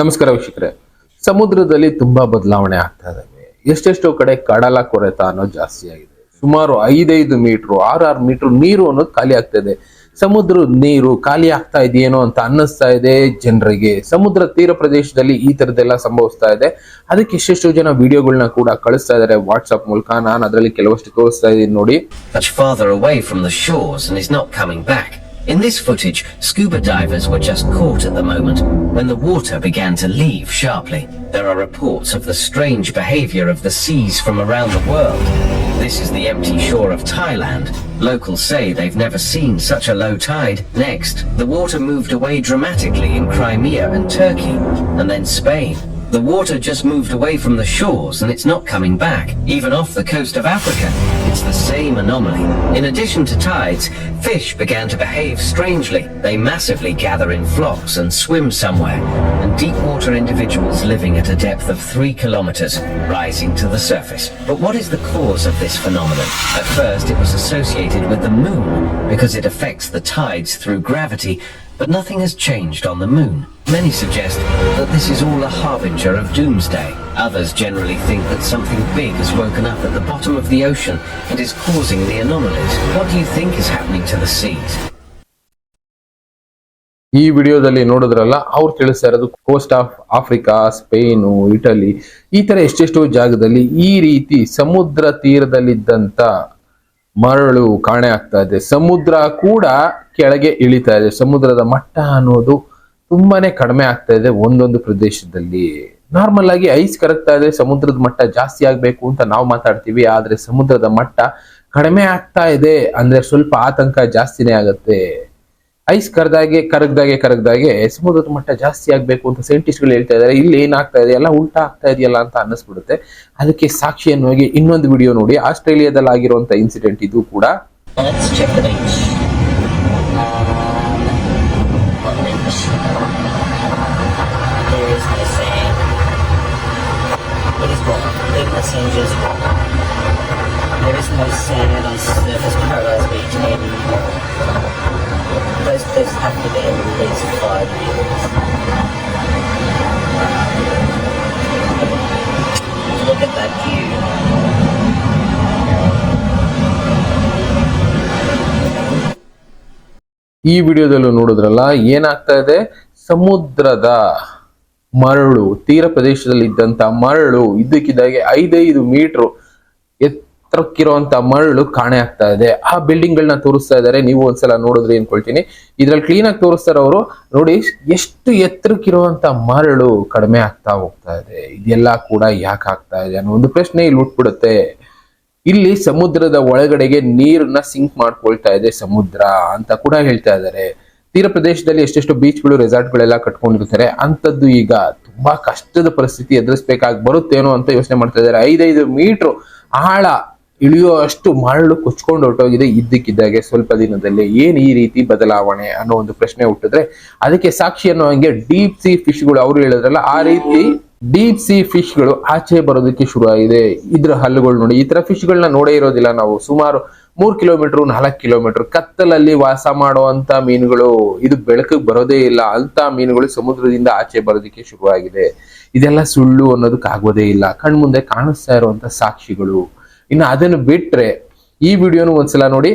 ನಮಸ್ಕಾರ ವೀಕ್ಷಕರೇ. ಸಮುದ್ರದಲ್ಲಿ ತುಂಬಾ ಬದಲಾವಣೆ ಆಗ್ತಾ ಇದೆ ಎಷ್ಟೆಷ್ಟೋ ಕಡೆ ಕಡಲ ಕೊರೆತ ಅನ್ನೋದು ಜಾಸ್ತಿ ಆಗಿದೆ. ಸುಮಾರು ಐದೈದು ಮೀಟರ್ ಆರು ಆರು ಮೀಟರ್ ನೀರು ಅನ್ನೋದು ಖಾಲಿ ಆಗ್ತಾ ಇದೆ. ಸಮುದ್ರ ನೀರು ಖಾಲಿ ಆಗ್ತಾ ಇದೆಯೇನೋ ಅಂತ ಅನ್ನಿಸ್ತಾ ಇದೆ ಜನರಿಗೆ. ಸಮುದ್ರ ತೀರ ಪ್ರದೇಶದಲ್ಲಿ ಈ ತರದೆಲ್ಲ ಸಂಭವಿಸ್ತಾ ಇದೆ. ಅದಕ್ಕೆ ಎಷ್ಟೆಷ್ಟೋ ಜನ ವಿಡಿಯೋಗಳನ್ನ ಕೂಡ ಕಳಿಸ್ತಾ ಇದಾರೆ ವಾಟ್ಸ್ಆಪ್ ಮೂಲಕ. ನಾನು ಅದರಲ್ಲಿ ಕೆಲವಷ್ಟು ತೋರಿಸ್ತಾ ಇದ್ದೀನಿ ನೋಡಿ. In this footage, scuba divers were just caught at the moment when the water began to leave sharply. There are reports of the strange behavior of the seas from around the world. This is the empty shore of Thailand. Locals say they've never seen such a low tide. Next, the water moved away dramatically in Crimea and Turkey, and then Spain. The water just moved away from the shores and it's not coming back, even off the coast of Africa. It's the same anomaly. In addition to tides, fish began to behave strangely. They massively gather in flocks and swim somewhere, and deep water individuals living at a depth of three kilometers rising to the surface. But what is the cause of this phenomenon? At first, it was associated with the moon because it affects the tides through gravity, but nothing has changed on the moon. Many suggest that this is all a harbinger of doomsday. Others generally think that something big has woken up at the bottom of the ocean and is causing the anomalies. What do you think is happening to the seas? ಈ ವಿಡಿಯೋದಲ್ಲಿ ನೋಡಿದ್ರಲ್ಲ ಅವ್ರು ತಿಳಿಸ್ತಾ ಇರೋದು coast of Africa Spain Italy ಈ ತರ ಎಷ್ಟೆಷ್ಟೋ ಜಾಗದಲ್ಲಿ ಈ ರೀತಿ ಸಮುದ್ರ ತೀರದಲ್ಲಿದ್ದಂತ ಮರಳು ಕಾಣೆ ಆಗ್ತಾ ಇದೆ. ಸಮುದ್ರ ಕೂಡ ಕೆಳಗೆ ಇಳಿತಾ ಇದೆ. ಸಮುದ್ರದ ಮಟ್ಟ ಅನ್ನೋದು ತುಂಬಾನೇ ಕಡಿಮೆ ಆಗ್ತಾ ಇದೆ ಒಂದೊಂದು ಪ್ರದೇಶದಲ್ಲಿ. ನಾರ್ಮಲ್ ಆಗಿ ಐಸ್ ಕರಗ್ತಾ ಇದೆ. ಸಮುದ್ರದ ಮಟ್ಟ ಜಾಸ್ತಿ ಆಗ್ಬೇಕು ಅಂತ ನಾವು ಮಾತಾಡ್ತೀವಿ. ಆದ್ರೆ ಸಮುದ್ರದ ಮಟ್ಟ ಕಡಿಮೆ ಆಗ್ತಾ ಇದೆ. ಅಂದ್ರೆ ಸ್ವಲ್ಪ ಆತಂಕ ಜಾಸ್ತಿನೇ ಆಗತ್ತೆ. ಐಸ್ ಕರೆದಾಗೆ, ಕರಗ್ದಾಗೆ ಕರಗ್ದಾಗೆ ಸಮುದ್ರದ ಮಟ್ಟ ಜಾಸ್ತಿ ಆಗಬೇಕು ಅಂತ ಸೈಂಟಿಸ್ಟ್ಗಳು ಹೇಳ್ತಾ ಇದ್ದಾರೆ ಇಲ್ಲಿ ಏನಾಗ್ತಾ ಇದೆ? ಎಲ್ಲ ಉಲ್ಟಾ ಆಗ್ತಾ ಇದೆಯಲ್ಲ ಅಂತ ಅನ್ನಿಸ್ಬಿಡುತ್ತೆ. ಅದಕ್ಕೆ ಸಾಕ್ಷಿಯನ್ನು ಹೋಗಿ ಇನ್ನೊಂದು ವಿಡಿಯೋ ನೋಡಿ. ಆಸ್ಟ್ರೇಲಿಯಾದಲ್ಲಿ ಆಗಿರುವಂತ ಇನ್ಸಿಡೆಂಟ್ ಇದು ಕೂಡ? There is no sand. on. The surface cliffs have in be at least five years. Look at that view. ಈ ವಿಡಿಯೋದಲ್ಲೂ ನೋಡಿದ್ರಲ್ಲ, ಏನಾಗ್ತಾ ಇದೆ ಸಮುದ್ರದ ಮರಳು, ತೀರ ಪ್ರದೇಶದಲ್ಲಿ ಇದ್ದಂತ ಮರಳು, ಇದ್ದಕ್ಕಿದ್ದಾಗೆ ಐದೈದು ಮೀಟರ್ ಎತ್ತರಕ್ಕಿರುವಂತ ಮರಳು ಕಾಣೆ ಆಗ್ತಾ ಇದೆ. ಆ ಬಿಲ್ಡಿಂಗ್ ಗಳನ್ನ ತೋರಿಸ್ತಾ ಇದ್ದಾರೆ ನೀವು ಒಂದ್ಸಲ ನೋಡಿದ್ರಿ ಅನ್ಕೊಳ್ತೀನಿ. ಇದ್ರಲ್ಲಿ ಕ್ಲೀನ್ ಆಗಿ ತೋರಿಸ್ತಾರೆ ಅವರು ನೋಡಿ ಎಷ್ಟು ಎತ್ತರಕ್ಕಿರುವಂತ ಮರಳು ಕಡಿಮೆ ಆಗ್ತಾ ಹೋಗ್ತಾ ಇದೆ. ಇದೆಲ್ಲ ಕೂಡ ಯಾಕೆ ಆಗ್ತಾ ಇದೆ ಅನ್ನೋ ಒಂದು ಪ್ರಶ್ನೆ ಇಲ್ಲಿ ಉಟ್ಬಿಡುತ್ತೆ ಇಲ್ಲಿ ಸಮುದ್ರದ ಒಳಗಡೆಗೆ ನೀರನ್ನ ಸಿಂಕ್ ಮಾಡ್ಕೊಳ್ತಾ ಇದೆ ಸಮುದ್ರ ಅಂತ ಕೂಡ ಹೇಳ್ತಾ ಇದ್ದಾರೆ ತೀರ ಪ್ರದೇಶದಲ್ಲಿ ಎಷ್ಟೆಷ್ಟು ಬೀಚ್ಗಳು ರೆಸಾರ್ಟ್ಗಳೆಲ್ಲ ಕಟ್ಕೊಂಡಿರ್ತಾರೆ. ಅಂತದ್ದು ಈಗ ತುಂಬಾ ಕಷ್ಟದ ಪರಿಸ್ಥಿತಿ ಎದುರಿಸ್ಬೇಕಾಗಿ ಬರುತ್ತೇನೋ ಅಂತ ಯೋಚನೆ ಮಾಡ್ತಾ ಇದ್ದಾರೆ ಐದೈದು ಮೀಟರ್ ಆಳ ಇಳಿಯೋ ಅಷ್ಟು ಮರಳು ಕೊಚ್ಕೊಂಡು ಹೊರಟೋಗಿದೆ ಇದ್ದಕ್ಕಿದ್ದಾಗೆ ಸ್ವಲ್ಪ ದಿನದಲ್ಲಿ. ಏನು ಈ ರೀತಿ ಬದಲಾವಣೆ ಅನ್ನೋ ಒಂದು ಪ್ರಶ್ನೆ ಹುಟ್ಟಿದ್ರೆ ಅದಕ್ಕೆ ಸಾಕ್ಷಿ ಅನ್ನೋ ಹಂಗೆ ಡೀಪ್ ಸಿ ಫಿಶ್ಗಳು ಅವರು ಹೇಳಿದ್ರಲ್ಲ, ಆ ರೀತಿ ಡೀಪ್ ಸಿ ಫಿಶ್ಗಳು ಆಚೆ ಬರೋದಕ್ಕೆ ಶುರು ಆಗಿದೆ. ಇದ್ರ ಹಲ್ಲುಗಳು ನೋಡಿ, ಈ ತರ ಫಿಶ್ಗಳನ್ನ ನೋಡೇ ಇರೋದಿಲ್ಲ ನಾವು. ಸುಮಾರು ಮೂರ್ ಕಿಲೋಮೀಟರ್, ನಾಲ್ಕು ಕಿಲೋಮೀಟರ್ ಕತ್ತಲಲ್ಲಿ ವಾಸ ಮಾಡುವಂತ ಮೀನುಗಳು, ಇದು ಬೆಳಕಿಗೆ ಬರೋದೇ ಇಲ್ಲ. ಅಂತ ಮೀನುಗಳು ಸಮುದ್ರದಿಂದ ಆಚೆ ಬರೋದಕ್ಕೆ ಶುರುವಾಗಿದೆ. ಇದೆಲ್ಲ ಸುಳ್ಳು ಅನ್ನೋದಕ್ಕಾಗೋದೇ ಇಲ್ಲ. ಕಣ್ಮುಂದೆ ಕಾಣಿಸ್ತಾ ಇರುವಂತ ಸಾಕ್ಷಿಗಳು. ಇನ್ನು ಅದನ್ನು ಬಿಟ್ರೆ ಈ ವಿಡಿಯೋನು ಒಂದ್ಸಲ ನೋಡಿ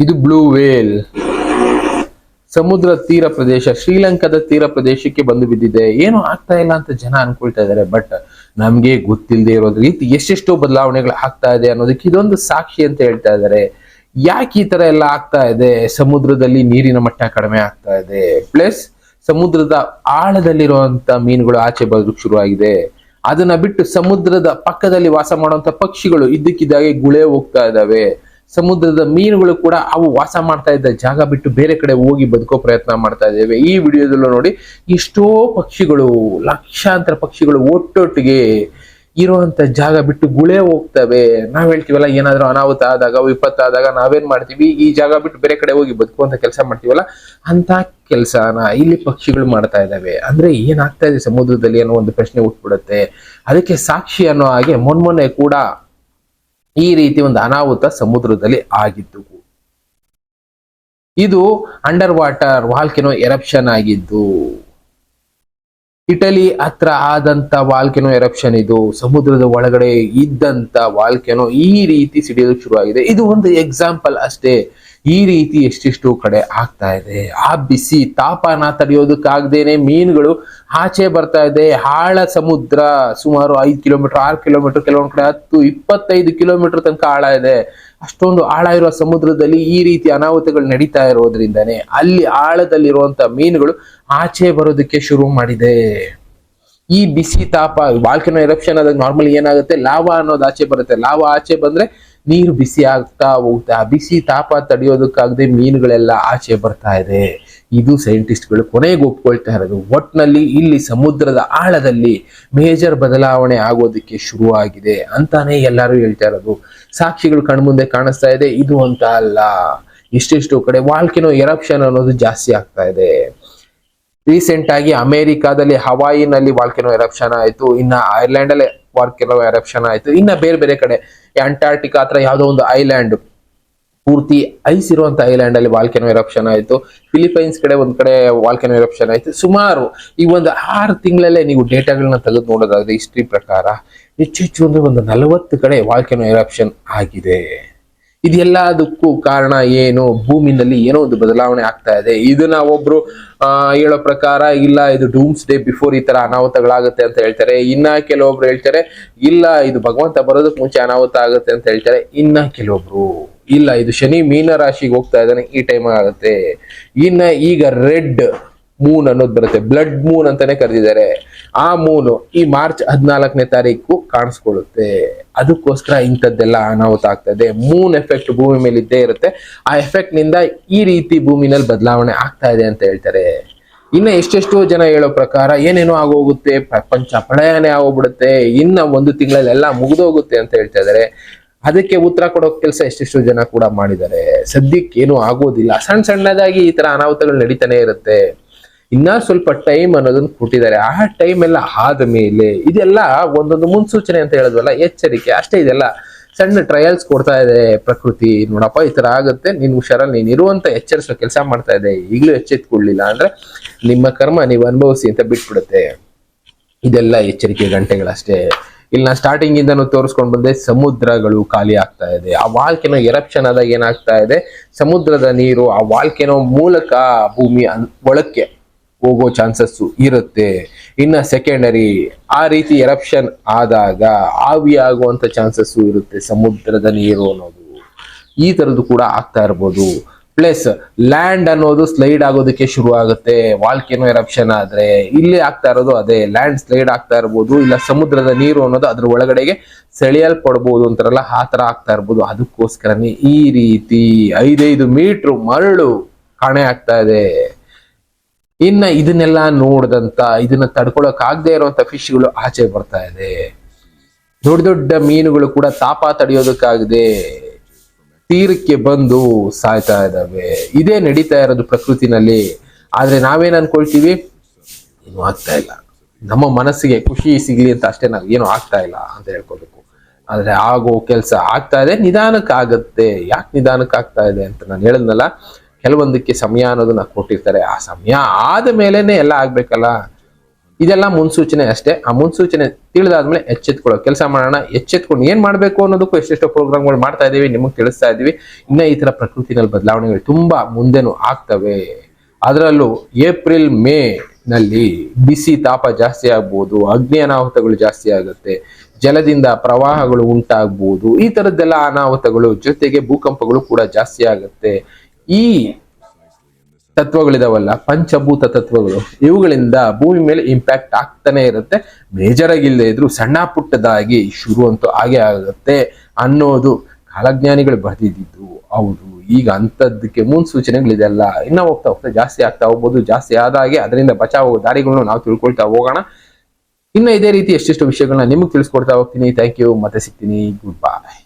ಇದು ಬ್ಲೂ ವೇಲ್ ಸಮುದ್ರ ತೀರ ಪ್ರದೇಶ, ಶ್ರೀಲಂಕಾದ ತೀರ ಪ್ರದೇಶಕ್ಕೆ ಬಂದು ಬಿದ್ದಿದೆ. ಏನು ಆಗ್ತಾ ಇಲ್ಲ ಅಂತ ಜನ ಅನ್ಕೊಳ್ತಾ ಇದ್ದಾರೆ ಬಟ್ ನಮ್ಗೆ ಗೊತ್ತಿಲ್ಲದೆ ಇರೋದ್ ರೀತಿ ಎಷ್ಟೆಷ್ಟೋ ಬದಲಾವಣೆಗಳು ಆಗ್ತಾ ಇದೆ ಅನ್ನೋದಕ್ಕೆ ಇದೊಂದು ಸಾಕ್ಷಿ ಅಂತ ಹೇಳ್ತಾ ಇದ್ದಾರೆ ಯಾಕೆ ಈ ತರ ಎಲ್ಲ ಆಗ್ತಾ ಇದೆ? ಸಮುದ್ರದಲ್ಲಿ ನೀರಿನ ಮಟ್ಟ ಕಡಿಮೆ ಆಗ್ತಾ ಇದೆ. ಪ್ಲಸ್ ಸಮುದ್ರದ ಆಳದಲ್ಲಿರುವಂತ ಮೀನುಗಳು ಆಚೆ ಬರೋದಕ್ಕೆ ಶುರುವಾಗಿದೆ. ಅದನ್ನ ಬಿಟ್ಟು ಸಮುದ್ರದ ಪಕ್ಕದಲ್ಲಿ ವಾಸ ಮಾಡುವಂತ ಪಕ್ಷಿಗಳು ಇದ್ದಕ್ಕಿದ್ದಾಗೆ ಗುಳೆ ಹೋಗ್ತಾ ಇದಾವೆ. ಸಮುದ್ರದ ಮೀನುಗಳು ಕೂಡ ಅವು ವಾಸ ಮಾಡ್ತಾ ಇದ್ದ ಜಾಗ ಬಿಟ್ಟು ಬೇರೆ ಕಡೆ ಹೋಗಿ ಬದುಕೋ ಪ್ರಯತ್ನ ಮಾಡ್ತಾ ಇದ್ದೇವೆ. ಈ ವಿಡಿಯೋದಲ್ಲೂ ನೋಡಿ, ಎಷ್ಟೋ ಪಕ್ಷಿಗಳು, ಲಕ್ಷಾಂತರ ಪಕ್ಷಿಗಳು ಒಟ್ಟೊಟ್ಟಿಗೆ ಇರುವಂತ ಜಾಗ ಬಿಟ್ಟು ಗುಳೆ ಹೋಗ್ತವೆ. ನಾವ್ ಹೇಳ್ತೀವಲ್ಲ, ಏನಾದ್ರೂ ಅನಾಹುತ ಆದಾಗ ವಿಪತ್ತು ಆದಾಗ ನಾವೇನ್ ಮಾಡ್ತೀವಿ? ಈ ಜಾಗ ಬಿಟ್ಟು ಬೇರೆ ಕಡೆ ಹೋಗಿ ಬದುಕುವಂತ ಕೆಲಸ ಮಾಡ್ತೀವಲ್ಲ? ಅಂತ ಕೆಲಸನ ಇಲ್ಲಿ ಪಕ್ಷಿಗಳು ಮಾಡ್ತಾ ಇದ್ದಾವೆ. ಅಂದ್ರೆ ಏನಾಗ್ತಾ ಇದೆ ಸಮುದ್ರದಲ್ಲಿ ಅನ್ನೋ ಒಂದು ಪ್ರಶ್ನೆ ಹುಟ್ಬಿಡುತ್ತೆ. ಅದಕ್ಕೆ ಸಾಕ್ಷಿ ಅನ್ನೋ ಹಾಗೆ ಮೊನ್ಮೊನ್ನೆ ಕೂಡ ಈ ರೀತಿ ಒಂದು ಅನಾಹುತ ಸಮುದ್ರದಲ್ಲಿ ಆಗಿದ್ದು. ಇದು ಅಂಡರ್ ವಾಟರ್ ವಾಲ್ಕೆನೋ ಎರಪ್ಷನ್ ಆಗಿದ್ದು. ಇಟಲಿ ಹತ್ರ ಆದಂತ ವಾಲ್ಕೆನೋ ಎರಪ್ಷನ್ ಇದು, ಸಮುದ್ರದ ಒಳಗಡೆ ಇದ್ದಂತ ವಾಲ್ಕೆನೋ ಈ ರೀತಿ ಸಿಡಿಯಲು ಶುರುವಾಗಿದೆ. ಇದು ಒಂದು ಎಕ್ಸಾಂಪಲ್ ಅಷ್ಟೇ. ಈ ರೀತಿ ಎಷ್ಟೆಷ್ಟು ಕಡೆ ಆಗ್ತಾ ಇದೆ. ಆ ಬಿಸಿ ತಾಪನ ತಡೆಯೋದಕ್ಕಾಗ್ದೇನೆ ಮೀನುಗಳು ಆಚೆ ಬರ್ತಾ ಇದೆ. ಆಳ ಸಮುದ್ರ ಸುಮಾರು ಐದು ಕಿಲೋಮೀಟರ್, ಆರು ಕಿಲೋಮೀಟರ್, ಕೆಲವೊಂದು ಕಡೆ ಹತ್ತು, ಇಪ್ಪತ್ತೈದು ಕಿಲೋಮೀಟರ್ ತನಕ ಆಳ ಇದೆ. ಅಷ್ಟೊಂದು ಆಳ ಇರುವ ಸಮುದ್ರದಲ್ಲಿ ಈ ರೀತಿ ಅನಾಹುತಗಳು ನಡೀತಾ ಇರೋದ್ರಿಂದಾನೆ ಅಲ್ಲಿ ಆಳದಲ್ಲಿರುವಂತ ಮೀನುಗಳು ಆಚೆ ಬರೋದಕ್ಕೆ ಶುರು ಮಾಡಿದೆ. ಈ ಬಿಸಿ ತಾಪ ವಾಲ್ಕನೋ ಎರಪ್ಷನ್ ಆದಾಗ ನಾರ್ಮಲಿ ಏನಾಗುತ್ತೆ? ಲಾವಾ ಅನ್ನೋದು ಆಚೆ ಬರುತ್ತೆ. ಲಾವಾ ಆಚೆ ಬಂದ್ರೆ ನೀರು ಬಿಸಿ ಆಗ್ತಾ ಹೋಗ್ತಾ ಬಿಸಿ ತಾಪ ತಡೆಯೋದಕ್ಕಾಗದೆ ಮೀನುಗಳೆಲ್ಲ ಆಚೆ ಬರ್ತಾ ಇದೆ. ಇದು ಸೈಂಟಿಸ್ಟ್ಗಳು ಕೊನೆಗೆ ಒಪ್ಕೊಳ್ತಾ ಇರೋದು. ಒಟ್ನಲ್ಲಿ ಇಲ್ಲಿ ಸಮುದ್ರದ ಆಳದಲ್ಲಿ ಮೇಜರ್ ಬದಲಾವಣೆ ಆಗೋದಕ್ಕೆ ಶುರುವಾಗಿದೆ ಅಂತಾನೆ ಎಲ್ಲರೂ ಹೇಳ್ತಾ ಇರೋದು. ಸಾಕ್ಷಿಗಳು ಕಣ್ಮುಂದೆ ಕಾಣಿಸ್ತಾ ಇದೆ. ಇದು ಅಂತ ಅಲ್ಲ. ಇಷ್ಟಿಷ್ಟು ಕಡೆ ವಾಲ್ಕಿನೋ ಎರಪ್ಷನ್ ಅನ್ನೋದು ಜಾಸ್ತಿ ಆಗ್ತಾ ಇದೆ. ರೀಸೆಂಟ್ ಆಗಿ ಅಮೆರಿಕಾದಲ್ಲಿ ಹವಾಯಿನಲ್ಲಿ ವಾಲ್ಕಿನೋ ಎರಪ್ಷನ್ ಆಯಿತು. ಇನ್ನ ಐರ್ಲೆಂಡ್ ಅಲ್ಲಿ ಕೆಲವು ಎರಪ್ಷನ್ ಆಯ್ತು. ಇನ್ನ ಬೇರೆ ಬೇರೆ ಕಡೆ ಅಂಟಾರ್ಟಿಕಾ ಹತ್ರ ಯಾವುದೋ ಒಂದು ಐಲ್ಯಾಂಡ್ ಪೂರ್ತಿ ಐಸ್ ಇರುವಂತ ಐಲ್ಯಾಂಡ್ ಅಲ್ಲಿ ವಾಲ್ಕೆನೋ ಎರಪ್ಷನ್ ಆಯ್ತು. ಫಿಲಿಪೈನ್ಸ್ ಕಡೆ ಒಂದ್ ಕಡೆ ವಾಲ್ಕೆನೋ ಎರಪ್ಷನ್ ಆಯ್ತು. ಸುಮಾರು ಈ ಒಂದು ಆರು ತಿಂಗಳಲ್ಲೇ ನೀವು ಡೇಟಾಗಳನ್ನ ತೆಗೆದು ನೋಡೋದಾದ್ರೆ ಹಿಸ್ಟ್ರಿ ಪ್ರಕಾರ ಹೆಚ್ಚು ಹೆಚ್ಚು ಅಂದ್ರೆ ಒಂದು ನಲವತ್ತು ಕಡೆ ವಾಲ್ಕೆನೋ ಎರಪ್ಷನ್ ಆಗಿದೆ. ಇದೆಲ್ಲದಕ್ಕೂ ಕಾರಣ ಏನು? ಭೂಮಿನಲ್ಲಿ ಏನೋ ಒಂದು ಬದಲಾವಣೆ ಆಗ್ತಾ ಇದೆ. ಇದನ್ನ ಒಬ್ರು ಹೇಳೋ ಪ್ರಕಾರ ಇಲ್ಲ, ಇದು ಡೂಮ್ಸ್ ಡೇ ಬಿಫೋರ್ ಈ ತರ ಅನಾಹುತಗಳಾಗುತ್ತೆ ಅಂತ ಹೇಳ್ತಾರೆ. ಇನ್ನ ಕೆಲವೊಬ್ರು ಹೇಳ್ತಾರೆ, ಇಲ್ಲ, ಇದು ಭಗವಂತ ಬರೋದಕ್ಕೆ ಮುಂಚೆ ಅನಾಹುತ ಆಗುತ್ತೆ ಅಂತ ಹೇಳ್ತಾರೆ. ಇನ್ನ ಕೆಲವೊಬ್ರು, ಇಲ್ಲ, ಇದು ಶನಿ ಮೀನ ರಾಶಿಗೆ ಹೋಗ್ತಾ ಇದ್ದಾನೆ, ಈ ಟೈಮ್ ಆಗುತ್ತೆ. ಇನ್ನ ಈಗ ರೆಡ್ ಮೂನ್ ಅನ್ನೋದು ಬರುತ್ತೆ. ಬ್ಲಡ್ ಮೂನ್ ಅಂತಾನೆ ಕರೆದಿದ್ದಾರೆ. ಆ ಮೂನು ಈ ಮಾರ್ಚ್ ಹದಿನಾಲ್ಕನೇ ತಾರೀಕು ಕಾಣಿಸ್ಕೊಳ್ಳುತ್ತೆ. ಅದಕ್ಕೋಸ್ಕರ ಇಂಥದ್ದೆಲ್ಲ ಅನಾಹುತ ಆಗ್ತದೆ ಮೂನ್ ಎಫೆಕ್ಟ್ ಭೂಮಿ ಮೇಲೆ ಇದ್ದೇ ಇರುತ್ತೆ. ಆ ಎಫೆಕ್ಟ್ನಿಂದ ಈ ರೀತಿ ಭೂಮಿನಲ್ಲಿ ಬದಲಾವಣೆ ಆಗ್ತಾ ಇದೆ ಅಂತ ಹೇಳ್ತಾರೆ. ಇನ್ನ ಎಷ್ಟೆಷ್ಟೋ ಜನ ಹೇಳೋ ಪ್ರಕಾರ ಏನೇನೋ ಆಗೋಗುತ್ತೆ, ಪ್ರಪಂಚ ಪ್ರಳಯನೇ ಆಗೋಗ್ಬಿಡುತ್ತೆ. ಇನ್ನ ಒಂದು ತಿಂಗಳಲ್ಲೆಲ್ಲ ಮುಗಿದೋಗುತ್ತೆ ಅಂತ ಹೇಳ್ತಾ ಇದಾರೆ ಅದಕ್ಕೆ ಉತ್ತರ ಕೊಡೋ ಕೆಲಸ ಎಷ್ಟೆಷ್ಟೋ ಜನ ಕೂಡ ಮಾಡಿದ್ದಾರೆ. ಸದ್ಯಕ್ಕೆ ಏನೂ ಆಗೋದಿಲ್ಲ. ಸಣ್ಣ ಸಣ್ಣದಾಗಿ ಈ ತರ ಅನಾಹುತಗಳು ನಡೀತಾನೆ ಇರುತ್ತೆ. ಇನ್ನ ಸ್ವಲ್ಪ ಟೈಮ್ ಅನ್ನೋದನ್ನ ಕೊಟ್ಟಿದ್ದಾರೆ. ಆ ಟೈಮ್ ಎಲ್ಲ ಆದ ಮೇಲೆ ಇದೆಲ್ಲ ಒಂದೊಂದು ಮುನ್ಸೂಚನೆ ಅಂತ ಹೇಳಿದ್ವಲ್ಲ, ಎಚ್ಚರಿಕೆ, ಅಷ್ಟೇ ಇದೆಲ್ಲ. ಸಣ್ಣ ಟ್ರಯಲ್ಸ್ ಕೊಡ್ತಾ ಇದೆ ಪ್ರಕೃತಿ. ನೋಡಪ್ಪ, ಈ ತರ ಆಗುತ್ತೆ. ನೀನ್ ಹುಷಾರಲ್ಲಿ ನೀನ್ ಇರುವಂತ ಎಚ್ಚರಿಸೋ ಕೆಲಸ ಮಾಡ್ತಾ ಇದೆ. ಈಗಲೂ ಎಚ್ಚೆತ್ಕೊಳ್ಳಿಲ್ಲ ಅಂದ್ರೆ ನಿಮ್ಮ ಕರ್ಮ ನೀವು ಅನುಭವಿಸಿ ಅಂತ ಬಿಟ್ಬಿಡುತ್ತೆ. ಇದೆಲ್ಲ ಎಚ್ಚರಿಕೆ ಗಂಟೆಗಳಷ್ಟೇ. ಇಲ್ಲಿ ನಾ ಸ್ಟಾರ್ಟಿಂಗ್ ಇಂದನೂ ತೋರಿಸ್ಕೊಂಡು ಬಂದೆ, ಸಮುದ್ರಗಳು ಖಾಲಿ ಆಗ್ತಾ ಇದೆ. ಆ ವಾಲ್ಕೆನೋ ಎರಪ್ಷನ್ ಆದಾಗ ಏನಾಗ್ತಾ ಇದೆ? ಸಮುದ್ರದ ನೀರು ಆ ವಾಲ್ಕೆನೋ ಮೂಲಕ ಭೂಮಿ ಒಳಕ್ಕೆ ಹೋಗೋ ಚಾನ್ಸಸ್ ಇರುತ್ತೆ. ಇನ್ನ ಸೆಕೆಂಡರಿ ಆ ರೀತಿ ಎರಪ್ಷನ್ ಆದಾಗ ಆವಿ ಆಗುವಂತ ಚಾನ್ಸಸ್ ಇರುತ್ತೆ ಸಮುದ್ರದ ನೀರು ಅನ್ನೋದು. ಈ ತರದ್ದು ಕೂಡ ಆಗ್ತಾ ಇರ್ಬೋದು. ಪ್ಲಸ್ ಲ್ಯಾಂಡ್ ಅನ್ನೋದು ಸ್ಲೈಡ್ ಆಗೋದಕ್ಕೆ ಶುರು ಆಗುತ್ತೆ. ವಾಲ್ಕೇನೋ ಎರಪ್ಷನ್ ಆದ್ರೆ ಇಲ್ಲಿ ಆಗ್ತಾ ಇರೋದು ಅದೇ. ಲ್ಯಾಂಡ್ ಸ್ಲೈಡ್ ಆಗ್ತಾ ಇರ್ಬೋದು. ಇಲ್ಲ ಸಮುದ್ರದ ನೀರು ಅನ್ನೋದು ಅದ್ರ ಒಳಗಡೆಗೆ ಸೆಳೆಯಲ್ಪಡ್ಬೋದು ಅಂತಾರಲ್ಲ, ಆ ತರ ಆಗ್ತಾ ಇರ್ಬೋದು. ಅದಕ್ಕೋಸ್ಕರನೇ ಈ ರೀತಿ ಐದೈದು ಮೀಟ್ರ್ ಮರಳು ಕಾಣೆ ಆಗ್ತಾ ಇದೆ. ಇನ್ನ ಇದನ್ನೆಲ್ಲ ನೋಡಿದಂತ, ಇದನ್ನ ತಡ್ಕೊಳಕ್ ಆಗದೆ ಇರುವಂತ ಫಿಶ್ಗಳು ಆಚೆ ಬರ್ತಾ ಇದೆ. ದೊಡ್ಡ ದೊಡ್ಡ ಮೀನುಗಳು ಕೂಡ ತಾಪ ತಡೆಯೋದಕ್ಕಾಗದೆ ತೀರಕ್ಕೆ ಬಂದು ಸಾಯ್ತಾ ಇದಾವೆ ಇದೇ ನಡೀತಾ ಇರೋದು ಪ್ರಕೃತಿನಲ್ಲಿ. ಆದ್ರೆ ನಾವೇನ್ ಅನ್ಕೊಳ್ತೀವಿ? ಏನು ಆಗ್ತಾ ಇಲ್ಲ. ನಮ್ಮ ಮನಸ್ಸಿಗೆ ಖುಷಿ ಸಿಗ್ಲಿ ಅಂತ ಅಷ್ಟೇ ನಾವು ಏನು ಆಗ್ತಾ ಇಲ್ಲ ಅಂತ ಹೇಳ್ಕೋಬೇಕು. ಆದ್ರೆ ಆಗೋ ಕೆಲಸ ಆಗ್ತಾ ಇದೆ ನಿಧಾನಕ್ಕೆ ಆಗತ್ತೆ ಯಾಕೆ ನಿಧಾನಕ್ಕೆ ಆಗ್ತಾ ಇದೆ ಅಂತ ನಾನು ಹೇಳಿದ್ನಲ್ಲ ಕೆಲವೊಂದಕ್ಕೆ ಸಮಯ ಅನ್ನೋದನ್ನ ಕೊಟ್ಟಿರ್ತಾರೆ. ಆ ಸಮಯ ಆದ ಮೇಲೆನೆ ಎಲ್ಲ ಆಗ್ಬೇಕಲ್ಲ? ಇದೆಲ್ಲ ಮುನ್ಸೂಚನೆ ಅಷ್ಟೇ. ಆ ಮುನ್ಸೂಚನೆ ತಿಳಿದಾದ್ಮೇಲೆ ಎಚ್ಚೆತ್ಕೊಳ್ಳೋ ಕೆಲಸ ಮಾಡೋಣ. ಎಚ್ಚೆತ್ಕೊಂಡು ಏನ್ ಮಾಡ್ಬೇಕು ಅನ್ನೋದಕ್ಕೂ ಎಷ್ಟೆಷ್ಟೋ ಪ್ರೋಗ್ರಾಮ್ಗಳು ಮಾಡ್ತಾ ಇದೀವಿ ನಿಮಗೆ ತಿಳಿಸ್ತಾ ಇದೀವಿ ಇನ್ನ ಈ ತರ ಪ್ರಕೃತಿನಲ್ಲಿ ಬದಲಾವಣೆಗಳು ತುಂಬಾ ಮುಂದೆನೂ ಆಗ್ತವೆ. ಅದರಲ್ಲೂ ಏಪ್ರಿಲ್ ಮೇ ನಲ್ಲಿ ಬಿಸಿ ತಾಪ ಜಾಸ್ತಿ ಆಗ್ಬೋದು, ಅಗ್ನಿ ಅನಾಹುತಗಳು ಜಾಸ್ತಿ ಆಗುತ್ತೆ, ಜಲದಿಂದ ಪ್ರವಾಹಗಳು ಉಂಟಾಗ್ಬೋದು, ಈ ತರದ್ದೆಲ್ಲ ಅನಾಹುತಗಳು ಜೊತೆಗೆ ಭೂಕಂಪಗಳು ಕೂಡ ಜಾಸ್ತಿ ಆಗುತ್ತೆ. ಈ ತತ್ವಗಳಿದಾವಲ್ಲ, ಪಂಚಭೂತ ತತ್ವಗಳು, ಇವುಗಳಿಂದ ಭೂಮಿ ಮೇಲೆ ಇಂಪ್ಯಾಕ್ಟ್ ಆಗ್ತಾನೆ ಇರುತ್ತೆ. ಮೇಜರ್ ಆಗಿಲ್ಲದೆ ಇದ್ರು ಸಣ್ಣ ಪುಟ್ಟದಾಗಿ ಶುರು ಅಂತೂ ಹಾಗೆ ಆಗುತ್ತೆ ಅನ್ನೋದು ಕಾಲಜ್ಞಾನಿಗಳು ಬರೆದಿದ್ದು. ಹೌದು, ಈಗ ಅಂಥದ್ದಕ್ಕೆ ಮುನ್ಸೂಚನೆಗಳಿದೆಲ್ಲ ಇನ್ನೂ ಹೋಗ್ತಾ ಹೋಗ್ತಾ ಜಾಸ್ತಿ ಆಗ್ತಾ ಹೋಗ್ಬೋದು, ಜಾಸ್ತಿ ಆದಾಗೆ ಅದರಿಂದ ಬಚಾವ್ ದಾರಿಗಳನ್ನು ನಾವು ತಿಳ್ಕೊಳ್ತಾ ಹೋಗೋಣ. ಇನ್ನು ಇದೇ ರೀತಿ ಎಷ್ಟೆಷ್ಟು ವಿಷಯಗಳನ್ನ ನಿಮಗೆ ತಿಳಿಸ್ಕೊಡ್ತಾ ಹೋಗ್ತೀನಿ. ಥ್ಯಾಂಕ್ ಯು ಮತ್ತೆ ಸಿಗ್ತೀನಿ. ಗುಡ್ ಬಾಯ್